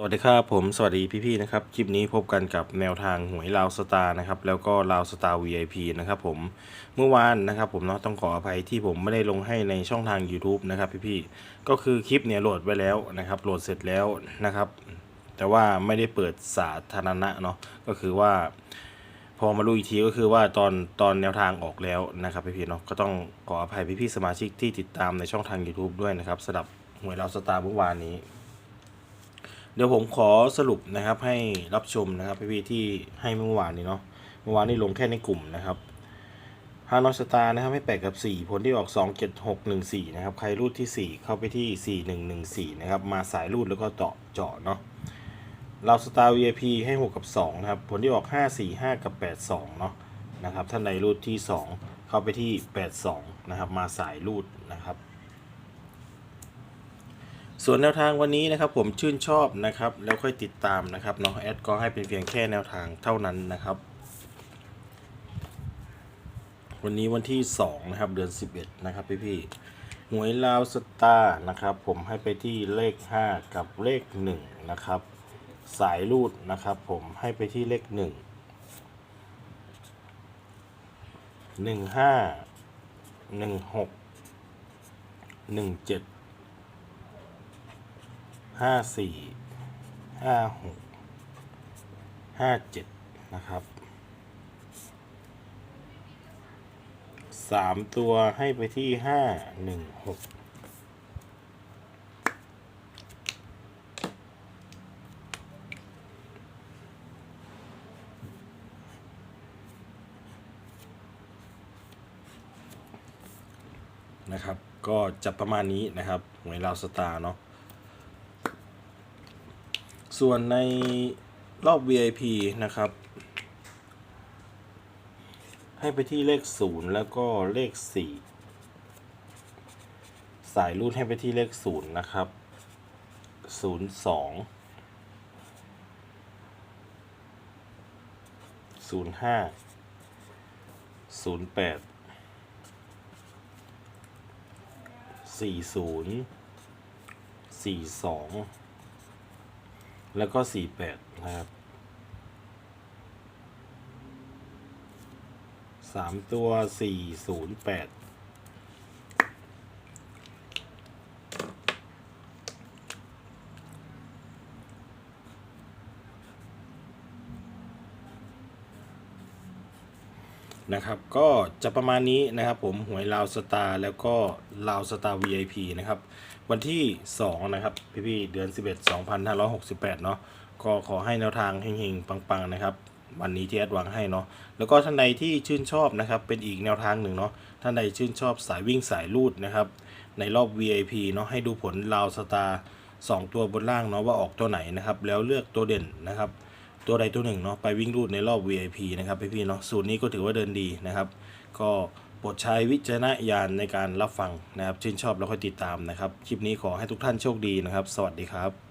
สวัสดีครับผมสวัสดีพี่ๆนะครับคลิปนี้พบกันกับแนวทางหวยลาวสตาร์นะครับแล้วก็ลาวสตาร์ VIP นะครับผมเมื่อวานนะครับผมเนาะต้องขออภัยที่ผมไม่ได้ลงให้ในช่องทาง YouTube นะครับพี่ๆก็คือคลิปเนี่ยโหลดไว้แล้วนะครับโหลดเสร็จแล้วนะครับ แต่ว่าไม่ได้เปิดสาธารณะเนาะก็คือว่า พอมารู้อีกทีก็คือว่าตอนตอนแนวทางออกแล้วนะครับพี่ๆเนาะก็ต้องขออภัยพี่ๆสมาชิกที่ติดตามในช่องทาง YouTube ด้วยนะครับสำหรับหวยลาวสตาร์เมื่อวานนี้ เดี๋ยวผมขอสรุปนะครับให้รับชมนะครับพี่ๆที่ให้เมื่อวานนี้เนาะเมื่อวานนี้ลงแค่ในกลุ่มนะครับฮานอสตาร์นะครับให้แปดกับ 4 ผลที่ออก 2 7 6 1 4 นะครับ ใครรูดที่ 4 เข้าไปที่ 4 1 1 4 นะครับ มาสายรูดแล้วก็เจาะเจาะเนาะเราสตาร์ VIP ให้ 6 กับ 2 นะครับ ผลที่ออก 5 4 5 กับ 8 2 เนาะนะครับท่านใดรูดที่ 2 เข้าไปที่ 8 2 นะครับ มาสายรูดนะครับ ส่วนแนวทางวันนี้นะครับผมชื่นชอบนะครับ แล้วค่อยติดตามนะครับเนาะแอดก็ให้เป็นเพียงแค่แนวทางเท่านั้นนะครับ วันนี้วันที่ 2 นะครับ เดือน 11 นะครับพี่พี่หวยลาวสตาร์นะครับ ผมให้ไปที่เลข 5 กับเลข 1 นะครับ สายรูดนะครับ ผมให้ไปที่เลข 1 1 5 1 6 1 7 ห้าสี่ห้าหกห้าเจ็ดนะครับสามตัวให้ไปที่ห้าหนึ่งหกนะครับ ก็จะประมาณนี้นะครับหวยลาวสตาร์เนาะ ส่วนในรอบ VIP นะครับ ให้ไปที่เลข 0 แล้วก็เลข 4 สายรูดให้ไปที่เลข 0 นะครับ 02 05 08 40 42 แล้วก็สี่แปดนะครับสามตัวสี่ศูนย์แปด นะครับ ก็จะประมาณนี้นะครับผมหวยลาวสตาร์แล้วก็ลาวสตาร์ VIP นะครับ วันที่ 2 นะครับ พี่ๆเดือน 11 2568 เนาะก็ขอให้แนวทางเฮงๆ ปังๆ นะครับ วันนี้ที่แอดหวังให้เนาะแล้วก็ท่านใดที่ชื่นชอบนะครับ เป็นอีกแนวทางหนึ่งเนาะท่านใดชื่นชอบสายวิ่งสายลูดนะครับ ในรอบ VIP เนาะให้ดูผลลาวสตาร์2ตัวบนล่างเนาะว่าออกตัวไหนนะครับ แล้วเลือกตัวเด่นนะครับ ตัวใดตัวหนึ่งเนาะไปวิ่งรูดในรอบ VIP นะครับพี่ๆเนาะสูตรนี้ก็ถือว่าเดินดีนะครับ ก็โปรดใช้วิจารณญาณในการรับฟังนะครับชื่นชอบแล้วค่อยติดตามนะครับ คลิปนี้ขอให้ทุกท่านโชคดีนะครับ สวัสดีครับ